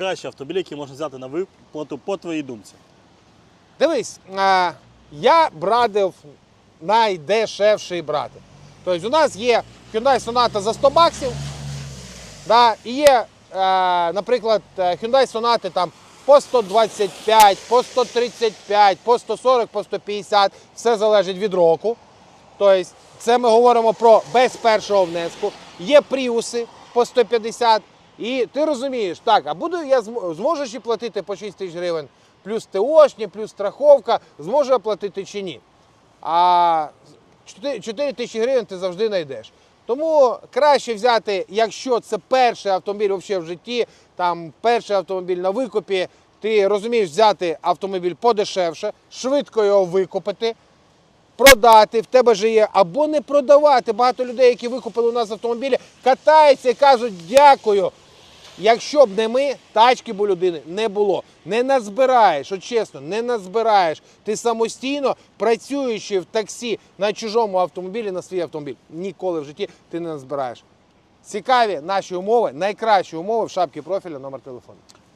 найкращий автомобіль, який можна взяти на виплату по твоїй думці? Дивись, а, я б радив найдешевший брати. Тобто у нас є Hyundai Sonata за 100 баксів, да, і є, е, наприклад, е, Hyundai Sonata там по 125, по 135, по 140, по 150, все залежить від року. Тобто, це ми говоримо про без першого внеску. Є пріуси по 150. І ти розумієш, так, а буду я зм- зможу ще платити по 6 тисяч гривень, плюс ТОшні, плюс страховка, зможу я платити чи ні. А 4 тисячі гривень ти завжди знайдеш. Тому краще взяти, якщо це перший автомобіль взагалі в житті, там перший автомобіль на викупі, ти розумієш взяти автомобіль подешевше, швидко його викупити, продати, в тебе же є, або не продавати. Багато людей, які викупили у нас автомобілі, катаються і кажуть дякую. Якщо б не ми, тачки б у людини не було. Не назбираєш, от чесно, не назбираєш. Ти самостійно працюючи в таксі на чужому автомобілі, на свій автомобіль, ніколи в житті ти не назбираєш. Цікаві наші умови, найкращі умови в шапці профіля, номер телефону.